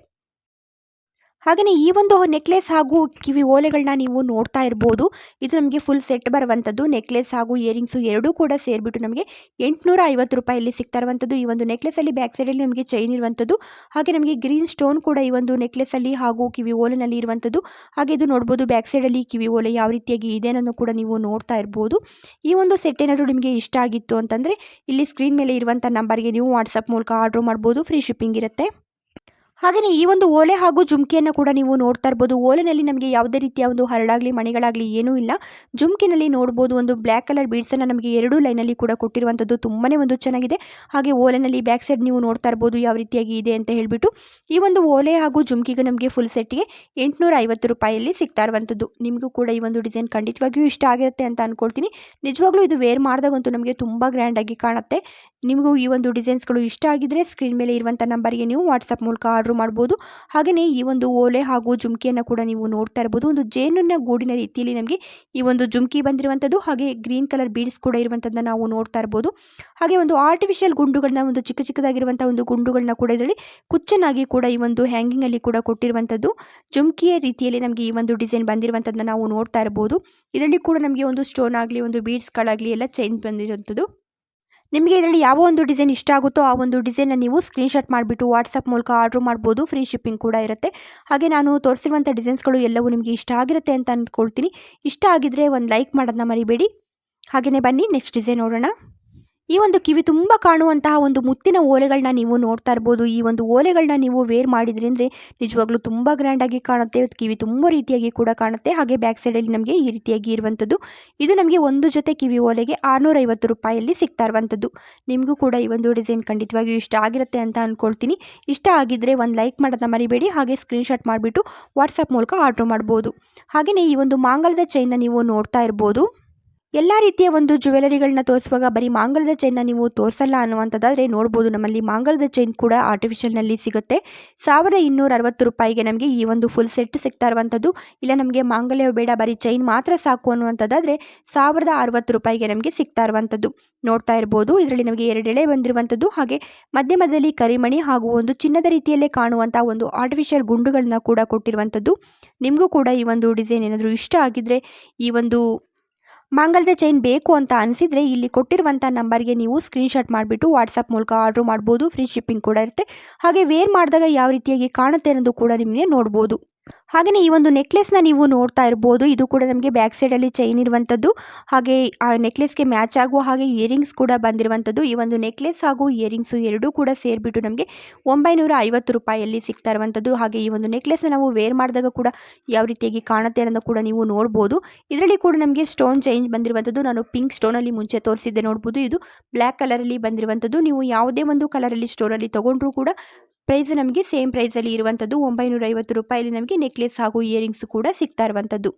ಹಾಗೆಯೇ ಈ ಒಂದು ನೆಕ್ಲೆಸ್ ಹಾಗೂ ಕಿವಿ ಓಲೆಗಳನ್ನ ನೀವು ನೋಡ್ತಾ ಇರ್ಬೋದು. ಇದು ನಮಗೆ ಫುಲ್ ಸೆಟ್ ಬರುವಂಥದ್ದು ನೆಕ್ಲೆಸ್ ಹಾಗೂ ಇಯರಿಂಗ್ಸು ಎರಡೂ ಕೂಡ ಸೇರಿಬಿಟ್ಟು ನಮಗೆ ಎಂಟುನೂರ ಐವತ್ತು ರೂಪಾಯಲ್ಲಿ ಸಿಗ್ತಾ ಇರುವಂಥದ್ದು ಈ ಒಂದು ನೆಕ್ಲೆಸಲ್ಲಿ ಬ್ಯಾಕ್ ಸೈಡಲ್ಲಿ ನಮಗೆ ಚೈನ್ ಇರುವಂಥದ್ದು ಹಾಗೆ ನಮಗೆ ಗ್ರೀನ್ ಸ್ಟೋನ್ ಕೂಡ ಈ ಒಂದು ನೆಕ್ಲೆಸಲ್ಲಿ ಹಾಗೂ ಕಿವಿ ಓಲೆನಲ್ಲಿ ಇರುವಂಥದ್ದು ಹಾಗೆ ಇದು ನೋಡ್ಬೋದು ಬ್ಯಾಕ್ ಸೈಡಲ್ಲಿ ಕಿವಿ ಓಲೆ ಯಾವ ರೀತಿಯಾಗಿ ಇದೆ ಅನ್ನೋದು ಕೂಡ ನೀವು ನೋಡ್ತಾ ಇರ್ಬೋದು. ಈ ಒಂದು ಸೆಟ್ ಏನಾದರೂ ನಿಮಗೆ ಇಷ್ಟ ಆಗಿತ್ತು ಅಂತಂದರೆ ಇಲ್ಲಿ ಸ್ಕ್ರೀನ್ ಮೇಲೆ ಇರುವಂಥ ನಂಬರ್ಗೆ ನೀವು ವಾಟ್ಸಪ್ ಮೂಲಕ ಆರ್ಡ್ರ್ ಮಾಡ್ಬೋದು. ಫ್ರೀ ಶಿಪ್ಪಿಂಗ್ ಇರುತ್ತೆ. ಹಾಗೆಯೇ ಈ ಒಂದು ಓಲೆ ಹಾಗೂ ಜುಮ್ಕಿಯನ್ನು ಕೂಡ ನೀವು ನೋಡ್ತಾ ಇರ್ಬೋದು. ಓಲೆನಲ್ಲಿ ನಮಗೆ ಯಾವುದೇ ರೀತಿಯ ಒಂದು ಹರಳಾಗಲಿ, ಮಣಿಗಳಾಗಲಿ ಏನೂ ಇಲ್ಲ. ಜುಮ್ಕಿನಲ್ಲಿ ನೋಡ್ಬೋದು ಒಂದು ಬ್ಲ್ಯಾಕ್ ಕಲರ್ ಬೀಡ್ಸನ್ನು ನಮಗೆ ಎರಡು ಲೈನಲ್ಲಿ ಕೂಡ ಕೊಟ್ಟಿರುವಂಥದ್ದು ತುಂಬಾ ಒಂದು ಚೆನ್ನಾಗಿದೆ. ಹಾಗೆ ಓಲೆನಲ್ಲಿ ಬ್ಯಾಕ್ ಸೈಡ್ ನೀವು ನೋಡ್ತಾ ಇರ್ಬೋದು ಯಾವ ರೀತಿಯಾಗಿ ಇದೆ ಅಂತ ಹೇಳಿಬಿಟ್ಟು ಈ ಒಂದು ಓಲೆ ಹಾಗೂ ಜುಮ್ಕಿಗೆ ನಮಗೆ ಫುಲ್ ಸೆಟ್ಗೆ ಎಂಟುನೂರ ಐವತ್ತು ರೂಪಾಯಿಯಲ್ಲಿ ಸಿಗ್ತಾ ಇರುವಂಥದ್ದು. ನಿಮಗೂ ಕೂಡ ಈ ಒಂದು ಡಿಸೈನ್ ಖಂಡಿತವಾಗಿಯೂ ಇಷ್ಟ ಆಗಿರುತ್ತೆ ಅಂತ ಅಂದ್ಕೊಳ್ತೀನಿ ನಿಜವಾಗ್ಲೂ ಇದು ವೇರ್ ಮಾಡಿದಾಗಂತೂ ನಮಗೆ ತುಂಬ ಗ್ರ್ಯಾಂಡಾಗಿ ಕಾಣುತ್ತೆ. ನಿಮಗೂ ಈ ಒಂದು ಡಿಸೈನ್ಸ್ಗಳು ಇಷ್ಟ ಆಗಿದ್ರೆ ಸ್ಕ್ರೀನ್ ಮೇಲೆ ಇರುವಂಥ ನಂಬರ್ಗೆ ನೀವು ವಾಟ್ಸಪ್ ಮೂಲಕ ಆರ್ಡ್ರ್ ಆರ್ಡ್ರ್ ಮಾಡ್ಬೋದು. ಹಾಗೆಯೇ ಈ ಒಂದು ಓಲೆ ಹಾಗೂ ಜುಮ್ಕಿಯನ್ನು ಕೂಡ ನೀವು ನೋಡ್ತಾ ಇರ್ಬೋದು. ಒಂದು ಜೇನುನ ಗೂಡಿನ ರೀತಿಯಲ್ಲಿ ನಮಗೆ ಈ ಒಂದು ಜುಮ್ಕಿ ಬಂದಿರುವಂಥದ್ದು ಹಾಗೆ ಗ್ರೀನ್ ಕಲರ್ ಬೀಡ್ಸ್ ಕೂಡ ಇರುವಂಥದ್ದನ್ನ ನಾವು ನೋಡ್ತಾ ಇರ್ಬೋದು. ಹಾಗೆ ಒಂದು ಆರ್ಟಿಫಿಷಿಯಲ್ ಗುಂಡುಗಳನ್ನ, ಒಂದು ಚಿಕ್ಕ ಚಿಕ್ಕದಾಗಿರುವಂಥ ಒಂದು ಗುಂಡುಗಳನ್ನ ಕೂಡ ಇದರಲ್ಲಿ ಕುಚ್ಚನಾಗಿ ಕೂಡ ಈ ಒಂದು ಹ್ಯಾಂಗಿಂಗಲ್ಲಿ ಕೂಡ ಕೊಟ್ಟಿರುವಂಥದ್ದು ಜುಮ್ಕಿಯ ರೀತಿಯಲ್ಲಿ ನಮಗೆ ಈ ಒಂದು ಡಿಸೈನ್ ಬಂದಿರುವಂಥದ್ದನ್ನ ನಾವು ನೋಡ್ತಾ ಇರ್ಬೋದು. ಇದರಲ್ಲಿ ಕೂಡ ನಮಗೆ ಒಂದು ಸ್ಟೋನ್ ಆಗಲಿ, ಒಂದು ಬೀಡ್ಸ್ಗಳಾಗಲಿ ಎಲ್ಲ ಚೇಂಜ್ ಬಂದಿರುವಂಥದ್ದು ನಿಮಗೆ ಇದರಲ್ಲಿ ಯಾವ ಒಂದು ಡಿಸೈನ್ ಇಷ್ಟ ಆಗುತ್ತೋ ಆ ಒಂದು ಡಿಸೈನ್ನ ನೀವು ಸ್ಕ್ರೀನ್ಶಾಟ್ ಮಾಡಿಬಿಟ್ಟು ವಾಟ್ಸಪ್ ಮೂಲಕ ಆರ್ಡ್ರ್ ಮಾಡ್ಬೋದು. ಫ್ರೀ ಶಿಪ್ಪಿಂಗ್ ಕೂಡ ಇರುತ್ತೆ. ಹಾಗೆ ನಾನು ತೋರಿಸಿರುವಂಥ ಡಿಸೈನ್ಸ್ಗಳು ಎಲ್ಲವೂ ನಿಮಗೆ ಇಷ್ಟ ಆಗಿರುತ್ತೆ ಅಂತ ಅಂದ್ಕೊಳ್ತೀನಿ. ಇಷ್ಟ ಆಗಿದ್ದರೆ ಒಂದು ಲೈಕ್ ಮಾಡೋದನ್ನ ಮರಿಬೇಡಿ. ಹಾಗೆಯೇ ಬನ್ನಿ, ನೆಕ್ಸ್ಟ್ ಡಿಸೈನ್ ನೋಡೋಣ. ಈ ಒಂದು ಕಿವಿ ತುಂಬ ಕಾಣುವಂತಹ ಒಂದು ಮುತ್ತಿನ ಓಲೆಗಳನ್ನ ನೀವು ನೋಡ್ತಾ ಇರ್ಬೋದು. ಈ ಒಂದು ಓಲೆಗಳನ್ನ ನೀವು ವೇರ್ ಮಾಡಿದ್ರಿ ಅಂದರೆ ನಿಜವಾಗ್ಲೂ ತುಂಬ ಗ್ರ್ಯಾಂಡಾಗಿ ಕಾಣುತ್ತೆ. ಕಿವಿ ತುಂಬ ರೀತಿಯಾಗಿ ಕೂಡ ಕಾಣುತ್ತೆ. ಹಾಗೆ ಬ್ಯಾಕ್ ಸೈಡಲ್ಲಿ ನಮಗೆ ಈ ರೀತಿಯಾಗಿ ಇರುವಂಥದ್ದು ಇದು ನಮಗೆ ಒಂದು ಜೊತೆ ಕಿವಿ ಓಲೆಗೆ ಆರುನೂರೈವತ್ತು ರೂಪಾಯಲ್ಲಿ ಸಿಗ್ತಾ ಇರುವಂಥದ್ದು ನಿಮಗೂ ಕೂಡ ಈ ಒಂದು ಡಿಸೈನ್ ಖಂಡಿತವಾಗಿಯೂ ಇಷ್ಟ ಆಗಿರುತ್ತೆ ಅಂತ ಅಂದ್ಕೊಳ್ತೀನಿ ಇಷ್ಟ ಆಗಿದ್ದರೆ ಒಂದು ಲೈಕ್ ಮಾಡೋದನ್ನ ಮರಿಬೇಡಿ. ಹಾಗೆ ಸ್ಕ್ರೀನ್ಶಾಟ್ ಮಾಡಿಬಿಟ್ಟು ವಾಟ್ಸಪ್ ಮೂಲಕ ಆರ್ಡ್ರ್ ಮಾಡ್ಬೋದು. ಹಾಗೆಯೇ ಈ ಒಂದು ಮಾಂಗಲ್ಯದ ಚೈನ್ನ ನೀವು ನೋಡ್ತಾ ಇರ್ಬೋದು. ಎಲ್ಲ ರೀತಿಯ ಒಂದು ಜ್ಯುವೆಲರಿಗಳನ್ನ ತೋರಿಸುವಾಗ ಬರೀ ಮಾಂಗಲದ ಚೈನ್ನ ನೀವು ತೋರಿಸಲ್ಲ ಅನ್ನುವಂಥದ್ದಾದರೆ ನೋಡ್ಬೋದು. ನಮ್ಮಲ್ಲಿ ಮಾಂಗಲದ ಚೈನ್ ಕೂಡ ಆರ್ಟಿಫಿಷಿಯಲ್ನಲ್ಲಿ ಸಿಗುತ್ತೆ. ಸಾವಿರದ ಇನ್ನೂರ ಅರವತ್ತು ರೂಪಾಯಿಗೆ ನಮಗೆ ಈ ಒಂದು ಫುಲ್ ಸೆಟ್ ಸಿಗ್ತಾ ಇರುವಂಥದ್ದು. ಇಲ್ಲ, ನಮಗೆ ಮಾಂಗಲ್ಯ ಬೇಡ, ಬರೀ ಚೈನ್ ಮಾತ್ರ ಸಾಕು ಅನ್ನುವಂಥದ್ದಾದರೆ ಸಾವಿರದ ಅರವತ್ತು ರೂಪಾಯಿಗೆ ನಮಗೆ ಸಿಗ್ತಾ ಇರುವಂಥದ್ದು. ನೋಡ್ತಾ ಇರ್ಬೋದು. ಇದರಲ್ಲಿ ನಮಗೆ ಎರಡು ಎಳೆ ಬಂದಿರುವಂಥದ್ದು. ಹಾಗೆ ಮಧ್ಯ ಮಧ್ಯದಲ್ಲಿ ಕರಿಮಣಿ ಹಾಗೂ ಒಂದು ಚಿನ್ನದ ರೀತಿಯಲ್ಲೇ ಕಾಣುವಂಥ ಒಂದು ಆರ್ಟಿಫಿಷಿಯಲ್ ಗುಂಡುಗಳನ್ನ ಕೂಡ ಕೊಟ್ಟಿರುವಂಥದ್ದು. ನಿಮಗೂ ಕೂಡ ಈ ಒಂದು ಡಿಸೈನ್ ಏನಾದರೂ ಇಷ್ಟ ಆಗಿದ್ದರೆ ಈ ಒಂದು ಮಾಂಗಲ್ಯದ ಚೈನ್ ಬೇಕು ಅಂತ ಅನಿಸಿದರೆ ಇಲ್ಲಿ ಕೊಟ್ಟಿರುವಂಥ ನಂಬರ್ಗೆ ನೀವು ಸ್ಕ್ರೀನ್ಶಾಟ್ ಮಾಡಿಬಿಟ್ಟು ವಾಟ್ಸಪ್ ಮೂಲಕ ಆರ್ಡ್ರ್ ಮಾಡ್ಬೋದು. ಫ್ರೀ ಶಿಪ್ಪಿಂಗ್ ಕೂಡ ಇರುತ್ತೆ. ಹಾಗೆ ವೇರ್ ಮಾಡಿದಾಗ ಯಾವ ರೀತಿಯಾಗಿ ಕಾಣುತ್ತೆ ಅನ್ನೋದು ಕೂಡ ನಿಮಗೆ ನೋಡ್ಬೋದು. ಹಾಗೆಯೇ ಈ ಒಂದು ನೆಕ್ಲೆಸ್ನ ನೀವು ನೋಡ್ತಾ ಇರ್ಬೋದು. ಇದು ಕೂಡ ನಮಗೆ ಬ್ಯಾಕ್ ಸೈಡಲ್ಲಿ ಚೈನ್ ಇರುವಂಥದ್ದು ಹಾಗೆ ಆ ನೆಕ್ಲೆಸ್ಗೆ ಮ್ಯಾಚ್ ಆಗುವ ಹಾಗೆ ಇಯರಿಂಗ್ಸ್ ಕೂಡ ಬಂದಿರುವಂಥದ್ದು ಈ ಒಂದು ನೆಕ್ಲೆಸ್ ಹಾಗೂ ಇಯರಿಂಗ್ಸು ಎರಡೂ ಕೂಡ ಸೇರಿಬಿಟ್ಟು ನಮಗೆ ಒಂಬೈನೂರ ಐವತ್ತು ರೂಪಾಯಲ್ಲಿ ಸಿಗ್ತಾ ಇರುವಂಥದ್ದು ಹಾಗೆ ಈ ಒಂದು ನೆಕ್ಲೆಸ್ನ ನಾವು ವೇರ್ ಮಾಡಿದಾಗ ಕೂಡ ಯಾವ ರೀತಿಯಾಗಿ ಕಾಣುತ್ತೆ ಅನ್ನೋದು ಕೂಡ ನೀವು ನೋಡ್ಬೋದು. ಇದರಲ್ಲಿ ಕೂಡ ನಮಗೆ ಸ್ಟೋನ್ ಚೇಂಜ್ ಬಂದಿರುವಂಥದ್ದು ನಾನು ಪಿಂಕ್ ಸ್ಟೋನಲ್ಲಿ ಮುಂಚೆ ತೋರಿಸಿದ್ದೆ ನೋಡ್ಬೋದು. ಇದು ಬ್ಲ್ಯಾಕ್ ಕಲರಲ್ಲಿ ಬಂದಿರುವಂಥದ್ದು ನೀವು ಯಾವುದೇ ಒಂದು ಕಲರಲ್ಲಿ ಸ್ಟೋನಲ್ಲಿ ತೊಗೊಂಡ್ರೂ ಕೂಡ ಪ್ರೈಸ್ ನಮಗೆ ಸೇಮ್ ಪ್ರೈಸಲ್ಲಿ ಇರುವಂಥದ್ದು ಒಂಬೈನೂರ ಐವತ್ತು ರೂಪಾಯಲ್ಲಿ ನಮಗೆ ನೆಕ್ಲೆಸ್ ಹಾಗೂ ಇಯರಿಂಗ್ಸ್ ಕೂಡ ಸಿಗ್ತಾ ಇರುವಂಥದ್ದು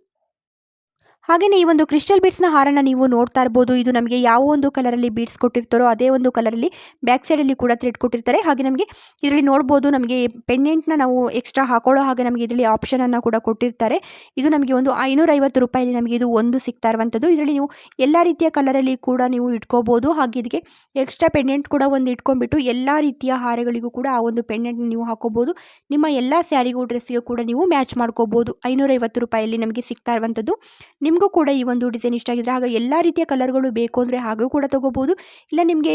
ಹಾಗೆಯೇ ಈ ಒಂದು ಕ್ರಿಸ್ಟಲ್ ಬೀಡ್ಸ್ನ ಹಾರನ ನೀವು ನೋಡ್ತಾ ಇರ್ಬೋದು. ಇದು ನಮಗೆ ಯಾವ ಒಂದು ಕಲರಲ್ಲಿ ಬೀಡ್ಸ್ ಕೊಟ್ಟಿರ್ತಾರೋ ಅದೇ ಒಂದು ಕಲರಲ್ಲಿ ಬ್ಯಾಕ್ ಸೈಡಲ್ಲಿ ಕೂಡ ಥ್ರೆಡ್ ಕೊಟ್ಟಿರ್ತಾರೆ. ಹಾಗೆ ನಮಗೆ ಇದರಲ್ಲಿ ನೋಡ್ಬೋದು ನಮಗೆ ಪೆಂಡೆಂಟ್ನ ನಾವು ಎಕ್ಸ್ಟ್ರಾ ಹಾಕೊಳ್ಳೋ ಹಾಗೆ ನಮಗೆ ಇದರಲ್ಲಿ ಆಪ್ಷನನ್ನು ಕೂಡ ಕೊಟ್ಟಿರ್ತಾರೆ. ಇದು ನಮಗೆ ಒಂದು ಐನೂರೈವತ್ತು ರೂಪಾಯಿಲಿ ನಮಗೆ ಇದು ಒಂದು ಸಿಗ್ತಾ ಇರುವಂಥದ್ದು. ಇದರಲ್ಲಿ ನೀವು ಎಲ್ಲ ರೀತಿಯ ಕಲರಲ್ಲಿ ಕೂಡ ನೀವು ಇಟ್ಕೋಬೋದು. ಹಾಗೆ ಇದಕ್ಕೆ ಎಕ್ಸ್ಟ್ರಾ ಪೆಂಡೆಂಟ್ ಕೂಡ ಒಂದು ಇಟ್ಕೊಂಡ್ಬಿಟ್ಟು ಎಲ್ಲ ರೀತಿಯ ಹಾರಗಳಿಗೂ ಕೂಡ ಆ ಒಂದು ಪೆಂಡೆಂಟ್ ನೀವು ಹಾಕೋಬೋದು. ನಿಮ್ಮ ಎಲ್ಲ ಸ್ಯಾರಿಗೂ ಡ್ರೆಸ್ಸಿಗೂ ಕೂಡ ನೀವು ಮ್ಯಾಚ್ ಮಾಡ್ಕೋಬೋದು. ಐನೂರೈವತ್ತು ರೂಪಾಯಲ್ಲಿ ನಮಗೆ ಸಿಗ್ತಾ ಇರುವಂಥದ್ದು. ನಿಮಗೂ ಕೂಡ ಈ ಒಂದು ಡಿಸೈನ್ ಇಷ್ಟ ಆಗಿದ್ರೆ ಆಗ ಎಲ್ಲ ರೀತಿಯ ಕಲರ್ಗಳು ಬೇಕು ಅಂದರೆ ಹಾಗೂ ಕೂಡ ತೊಗೋಬೋದು. ಇಲ್ಲ ನಿಮಗೆ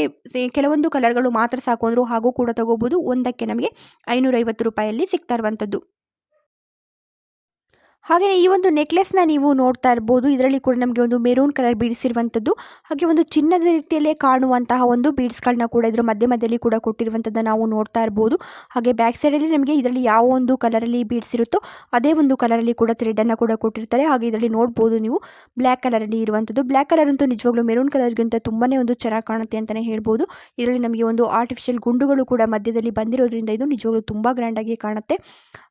ಕೆಲವೊಂದು ಕಲರ್ಗಳು ಮಾತ್ರ ಸಾಕು ಅಂದರೂ ಹಾಗೂ ಕೂಡ ತೊಗೋಬೋದು. ಒಂದಕ್ಕೆ ನಮಗೆ ಐನೂರೈವತ್ತು ರೂಪಾಯಲ್ಲಿ ಸಿಗ್ತಾ ಇರುವಂಥದ್ದು ಹಾಗೆಯೇ ಈ ಒಂದು ನೆಕ್ಲೆಸ್ನ ನೀವು ನೋಡ್ತಾ ಇರ್ಬೋದು. ಇದರಲ್ಲಿ ಕೂಡ ನಮಗೆ ಒಂದು ಮೆರೂನ್ ಕಲರ್ ಬೀಡ್ಸ್ ಇರುವಂತದ್ದು ಹಾಗೆ ಒಂದು ಚಿನ್ನದ ರೀತಿಯಲ್ಲೇ ಕಾಣುವಂತಹ ಒಂದು ಬೀಡ್ಸ್ಗಳನ್ನ ಕೂಡ ಇದರ ಮಧ್ಯ ಮಧ್ಯದಲ್ಲಿ ಕೂಡ ಕೊಟ್ಟಿರುವಂಥದ್ದು ನಾವು ನೋಡ್ತಾ ಇರ್ಬೋದು. ಹಾಗೆ ಬ್ಯಾಕ್ ಸೈಡಲ್ಲಿ ನಮಗೆ ಇದರಲ್ಲಿ ಯಾವ ಒಂದು ಕಲರಲ್ಲಿ ಬೀಡ್ಸ್ ಇರುತ್ತೋ ಅದೇ ಒಂದು ಕಲರಲ್ಲಿ ಕೂಡ ಥ್ರೆಡನ್ನು ಕೂಡ ಕೊಟ್ಟಿರ್ತಾರೆ. ಹಾಗೆ ಇದರಲ್ಲಿ ನೋಡ್ಬೋದು ನೀವು ಬ್ಲ್ಯಾಕ್ ಕಲರಲ್ಲಿ ಇರುವಂಥದ್ದು. ಬ್ಲ್ಯಾಕ್ ಕಲರ್ ಅಂತೂ ನಿಜವಾಗ್ಲೂ ಮೆರೂನ್ ಕಲರ್ಗಿಂತ ತುಂಬಾ ಒಂದು ಚೆನ್ನಾಗಿ ಕಾಣುತ್ತೆ ಅಂತಲೇ ಹೇಳ್ಬೋದು. ಇದರಲ್ಲಿ ನಮಗೆ ಒಂದು ಆರ್ಟಿಫಿಷಿಯಲ್ ಗುಂಡುಗಳು ಕೂಡ ಮಧ್ಯದಲ್ಲಿ ಬಂದಿರೋದ್ರಿಂದ ಇದು ನಿಜವಾಗ್ಲೂ ತುಂಬ ಗ್ರ್ಯಾಂಡಾಗಿ ಕಾಣುತ್ತೆ.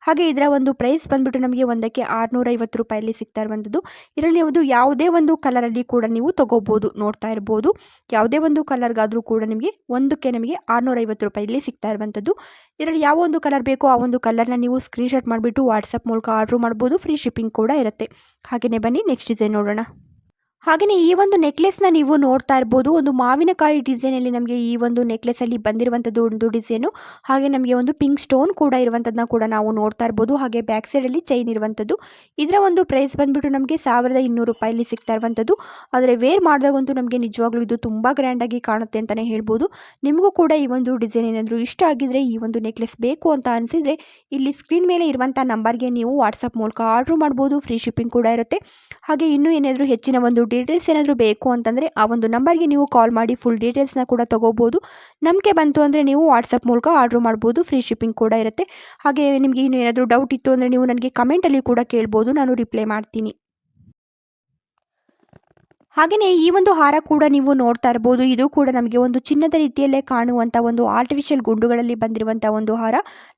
ಹಾಗೆ ಇದರ ಒಂದು ಪ್ರೈಸ್ ಬಂದುಬಿಟ್ಟು ನಮಗೆ ಒಂದಕ್ಕೆ ಆರುನೂರೈವತ್ತು ರೂಪಾಯಲ್ಲಿ ಸಿಗ್ತಾ ಇರುವಂಥದ್ದು. ಇದರಲ್ಲಿ ಯಾವುದು, ಯಾವುದೇ ಒಂದು ಕಲರಲ್ಲಿ ಕೂಡ ನೀವು ತೊಗೋಬೋದು, ನೋಡ್ತಾ ಇರ್ಬೋದು. ಯಾವುದೇ ಒಂದು ಕಲರ್ಗಾದರೂ ಕೂಡ ನಿಮಗೆ ಒಂದಕ್ಕೆ ನಿಮಗೆ ಆರುನೂರೈವತ್ತು ರೂಪಾಯಲ್ಲಿ ಸಿಗ್ತಾ ಇರುವಂಥದ್ದು. ಇದರಲ್ಲಿ ಯಾವ ಒಂದು ಕಲರ್ ಬೇಕೋ ಆ ಒಂದು ಕಲರ್ನ ನೀವು ಸ್ಕ್ರೀನ್ಶಾಟ್ ಮಾಡಿಬಿಟ್ಟು ವಾಟ್ಸಪ್ ಮೂಲಕ ಆರ್ಡ್ರ್ ಮಾಡ್ಬೋದು. ಫ್ರೀ ಶಿಪ್ಪಿಂಗ್ ಕೂಡ ಇರುತ್ತೆ. ಹಾಗೆಯೇ ಬನ್ನಿ ನೆಕ್ಸ್ಟ್ ಡಿಸೈನ್ ನೋಡೋಣ. ಹಾಗೆಯೇ ಈ ಒಂದು ನೆಕ್ಲೆಸ್ನ ನೀವು ನೋಡ್ತಾ ಇರ್ಬೋದು. ಒಂದು ಮಾವಿನಕಾಯಿ ಡಿಸೈನಲ್ಲಿ ನಮಗೆ ಈ ಒಂದು ನೆಕ್ಲೆಸಲ್ಲಿ ಬಂದಿರುವಂಥದ್ದು ಒಂದು ಡಿಸೈನು ಹಾಗೆ ನಮಗೆ ಒಂದು ಪಿಂಕ್ ಸ್ಟೋನ್ ಕೂಡ ಇರುವಂಥದ್ದನ್ನ ಕೂಡ ನಾವು ನೋಡ್ತಾ ಇರ್ಬೋದು. ಹಾಗೆ ಬ್ಯಾಕ್ ಸೈಡಲ್ಲಿ ಚೈನ್ ಇರುವಂಥದ್ದು ಇದರ ಒಂದು ಪ್ರೈಸ್ ಬಂದುಬಿಟ್ಟು ನಮಗೆ ಸಾವಿರದ ಇನ್ನೂರು ರೂಪಾಯಲ್ಲಿ ಸಿಗ್ತಾ ಇರುವಂಥದ್ದು ಆದರೆ ವೇರ್ ಮಾಡಿದಾಗಂತೂ ನಮಗೆ ನಿಜವಾಗ್ಲೂ ಇದು ತುಂಬ ಗ್ರ್ಯಾಂಡಾಗಿ ಕಾಣುತ್ತೆ ಅಂತಲೇ ಹೇಳ್ಬೋದು. ನಿಮಗೂ ಕೂಡ ಈ ಒಂದು ಡಿಸೈನ್ ಏನಾದರೂ ಇಷ್ಟ ಆಗಿದ್ರೆ ಈ ಒಂದು ನೆಕ್ಲೆಸ್ ಬೇಕು ಅಂತ ಅನಿಸಿದರೆ ಇಲ್ಲಿ ಸ್ಕ್ರೀನ್ ಮೇಲೆ ಇರುವಂಥ ನಂಬರ್ಗೆ ನೀವು ವಾಟ್ಸಪ್ ಮೂಲಕ ಆರ್ಡ್ರ್ ಮಾಡ್ಬೋದು. ಫ್ರೀ ಶಿಪ್ಪಿಂಗ್ ಕೂಡ ಇರುತ್ತೆ. ಹಾಗೆ ಇನ್ನೂ ಏನಾದರೂ ಹೆಚ್ಚಿನ ಒಂದು ಡೀಟೇಲ್ಸ್ ಏನಾದರೂ ಬೇಕು ಅಂತಂದರೆ ಆ ಒಂದು ನಂಬರ್ಗೆ ನೀವು ಕಾಲ್ ಮಾಡಿ ಫುಲ್ ಡೀಟೇಲ್ಸ್ನ ಕೂಡ ತೊಗೋಬೋದು. ನಮಗೆ ಬಂತು ಅಂದರೆ ನೀವು ವಾಟ್ಸಪ್ ಮೂಲಕ ಆರ್ಡ್ರ್ ಮಾಡ್ಬೋದು. ಫ್ರೀ ಶಿಪ್ಪಿಂಗ್ ಕೂಡ ಇರುತ್ತೆ. ಹಾಗೆ ನಿಮಗೆ ಇನ್ನೂ ಏನಾದರೂ ಡೌಟ್ ಇತ್ತು ಅಂದರೆ ನೀವು ನನಗೆ ಕಮೆಂಟಲ್ಲಿ ಕೂಡ ಕೇಳ್ಬೋದು. ನಾನು ರಿಪ್ಲೈ ಮಾಡ್ತೀನಿ. ಹಾಗೆಯೇ ಈ ಒಂದು ಹಾರ ಕೂಡ ನೀವು ನೋಡ್ತಾ ಇರ್ಬೋದು. ಇದು ಕೂಡ ನಮಗೆ ಒಂದು ಚಿನ್ನದ ರೀತಿಯಲ್ಲೇ ಕಾಣುವಂಥ ಒಂದು ಆರ್ಟಿಫಿಷಿಯಲ್ ಗುಂಡುಗಳಲ್ಲಿ ಬಂದಿರುವಂಥ ಒಂದು ಹಾರ.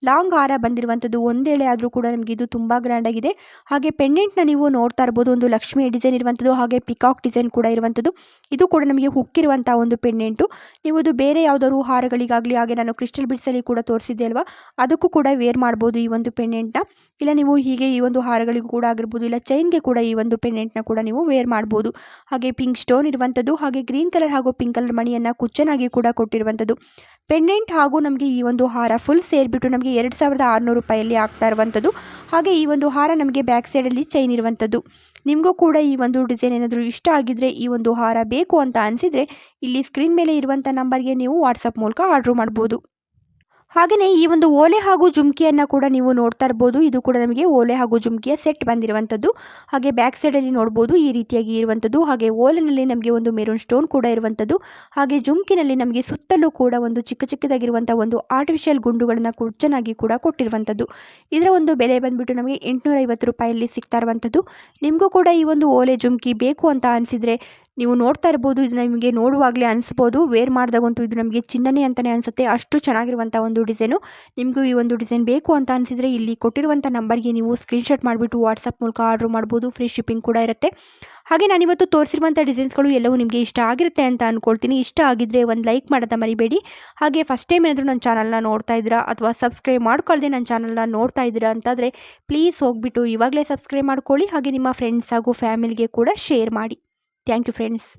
ಲಾಂಗ್ ಹಾರ ಬಂದಿರುವಂಥದ್ದು ಒಂದೇಳೆ ಆದರೂ ಕೂಡ ನಮಗೆ ಇದು ತುಂಬ ಗ್ರ್ಯಾಂಡ್ ಆಗಿದೆ. ಹಾಗೆ ಪೆಂಡೆಂಟ್ನ ನೀವು ನೋಡ್ತಾ ಇರ್ಬೋದು. ಒಂದು ಲಕ್ಷ್ಮಿ ಡಿಸೈನ್ ಇರುವಂಥದ್ದು, ಹಾಗೆ ಪಿಕಾಕ್ ಡಿಸೈನ್ ಕೂಡ ಇರುವಂಥದ್ದು. ಇದು ಕೂಡ ನಮಗೆ ಹುಕ್ಕಿರುವಂಥ ಒಂದು ಪೆಂಡೆಂಟು ನೀವು ಇದು ಬೇರೆ ಯಾವುದಾದ್ರು ಹಾರಗಳಿಗಾಗಲಿ, ಹಾಗೆ ನಾನು ಕ್ರಿಸ್ಟಲ್ ಬಿಡ್ಸಲ್ಲಿ ಕೂಡ ತೋರಿಸಿದ್ದೆ ಅಲ್ವಾ? ಅದಕ್ಕೂ ಕೂಡ ವೇರ್ ಮಾಡ್ಬೋದು ಈ ಒಂದು ಪೆಂಡೆಂಟ್ನ ಇಲ್ಲ ನೀವು ಹೀಗೆ ಈ ಒಂದು ಹಾರಗಳಿಗೂ ಕೂಡ ಆಗಿರ್ಬೋದು, ಇಲ್ಲ ಚೈನ್ಗೆ ಕೂಡ ಈ ಒಂದು ಪೆಂಡೆಂಟ್ನ ಕೂಡ ನೀವು ವೇರ್ ಮಾಡ್ಬೋದು. ಹಾಗೆ ಪಿಂಕ್ ಸ್ಟೋನ್ ಇರುವಂಥದ್ದು ಹಾಗೆ ಗ್ರೀನ್ ಕಲರ್ ಹಾಗೂ ಪಿಂಕ್ ಕಲರ್ ಮಣಿಯನ್ನು ಕುಚ್ಚನಾಗಿ ಕೂಡ ಕೊಟ್ಟಿರುವಂಥದ್ದು ಪೆಂಡೆಂಟ್ ಹಾಗೂ ನಮಗೆ ಈ ಒಂದು ಹಾರ ಫುಲ್ ಸೇರಿಬಿಟ್ಟು ನಮಗೆ ಎರಡು ಸಾವಿರದ ಆರುನೂರು ರೂಪಾಯಲ್ಲಿ ಆಗ್ತಾ ಇರುವಂಥದ್ದು ಹಾಗೆ ಈ ಒಂದು ಹಾರ ನಮಗೆ ಬ್ಯಾಕ್ ಸೈಡಲ್ಲಿ ಚೈನ್ ಇರುವಂಥದ್ದು ನಿಮಗೂ ಕೂಡ ಈ ಒಂದು ಡಿಸೈನ್ ಏನಾದರೂ ಇಷ್ಟ ಆಗಿದ್ದರೆ ಈ ಒಂದು ಹಾರ ಬೇಕು ಅಂತ ಅನಿಸಿದರೆ ಇಲ್ಲಿ ಸ್ಕ್ರೀನ್ ಮೇಲೆ ಇರುವಂಥ ನಂಬರ್ಗೆ ನೀವು ವಾಟ್ಸಪ್ ಮೂಲಕ ಆರ್ಡ್ರ್ ಮಾಡ್ಬೋದು. ಹಾಗೆಯೇ ಈ ಒಂದು ಓಲೆ ಹಾಗೂ ಜುಮ್ಕಿಯನ್ನು ಕೂಡ ನೀವು ನೋಡ್ತಾ ಇರ್ಬೋದು. ಇದು ಕೂಡ ನಮಗೆ ಓಲೆ ಹಾಗೂ ಜುಮ್ಕಿಯ ಸೆಟ್ ಬಂದಿರುವಂಥದ್ದು ಹಾಗೆ ಬ್ಯಾಕ್ ಸೈಡಲ್ಲಿ ನೋಡ್ಬೋದು ಈ ರೀತಿಯಾಗಿ ಇರುವಂಥದ್ದು ಹಾಗೆ ಓಲೆನಲ್ಲಿ ನಮಗೆ ಒಂದು ಮೆರೂನ್ ಸ್ಟೋನ್ ಕೂಡ ಇರುವಂಥದ್ದು ಹಾಗೆ ಜುಮ್ಕಿನಲ್ಲಿ ನಮಗೆ ಸುತ್ತಲೂ ಕೂಡ ಒಂದು ಚಿಕ್ಕ ಚಿಕ್ಕದಾಗಿರುವಂಥ ಒಂದು ಆರ್ಟಿಫಿಷಿಯಲ್ ಗುಂಡುಗಳನ್ನು ಚೆನ್ನಾಗಿ ಕೂಡ ಕೊಟ್ಟಿರುವಂಥದ್ದು ಇದರ ಒಂದು ಬೆಲೆ ಬಂದುಬಿಟ್ಟು ನಮಗೆ ಎಂಟುನೂರೈವತ್ತು ರೂಪಾಯಲ್ಲಿ ಸಿಗ್ತಾ ಇರುವಂಥದ್ದು ನಿಮಗೂ ಕೂಡ ಈ ಒಂದು ಓಲೆ ಜುಮ್ಕಿ ಬೇಕು ಅಂತ ಅನಿಸಿದರೆ ನೀವು ನೋಡ್ತಾ ಇರ್ಬೋದು, ಇದು ನಿಮಗೆ ನೋಡುವಾಗಲೇ ಅನಿಸ್ಬೋದು ವೇರ್ ಮಾಡಿದಾಗಂತೂ ಇದು ನಮಗೆ ಚಿನ್ನನೇ ಅಂತಲೇ ಅನಿಸುತ್ತೆ. ಅಷ್ಟು ಚೆನ್ನಾಗಿರುವಂಥ ಒಂದು ಡಿಸೈನು ನಿಮಗೂ ಈ ಒಂದು ಡಿಸೈನ್ ಬೇಕು ಅಂತ ಅನಿಸಿದರೆ ಇಲ್ಲಿ ಕೊಟ್ಟಿರುವಂಥ ನಂಬರ್ಗೆ ನೀವು ಸ್ಕ್ರೀನ್ಶಾಟ್ ಮಾಡಿಬಿಟ್ಟು ವಾಟ್ಸಪ್ ಮೂಲಕ ಆರ್ಡ್ರ್ ಮಾಡ್ಬೋದು. ಫ್ರೀ ಶಿಪ್ಪಿಂಗ್ ಕೂಡ ಇರುತ್ತೆ. ಹಾಗೆ ನಾನಿವತ್ತು ತೋರಿಸಿರುವಂಥ ಡಿಸೈನ್ಸ್ಗಳು ಎಲ್ಲವೂ ನಿಮಗೆ ಇಷ್ಟ ಆಗಿರುತ್ತೆ ಅಂತ ಅಂದ್ಕೊಳ್ತೀನಿ ಇಷ್ಟ ಆಗಿದ್ದರೆ ಒಂದು ಲೈಕ್ ಮಾಡೋದ ಮರಿಬೇಡಿ. ಹಾಗೆ ಫಸ್ಟ್ ಟೈಮ್ ಏನಾದರೂ ನನ್ನ ಚಾನಲ್ನ ನೋಡ್ತಾ ಇದ್ದೀರಾ ಅಥವಾ ಸಬ್ಸ್ಕ್ರೈಬ್ ಮಾಡ್ಕೊಳ್ದೆ ನನ್ನ ಚಾನಲ್ನ ನೋಡ್ತಾ ಇದ್ದೀರಾ ಅಂತಾದರೆ ಪ್ಲೀಸ್ ಹೋಗ್ಬಿಟ್ಟು ಇವಾಗಲೇ ಸಬ್ಸ್ಕ್ರೈಬ್ ಮಾಡ್ಕೊಳ್ಳಿ. ಹಾಗೆ ನಿಮ್ಮ ಫ್ರೆಂಡ್ಸ್ ಹಾಗೂ ಫ್ಯಾಮಿಲಿಗೆ ಕೂಡ ಶೇರ್ ಮಾಡಿ. Thank you friends.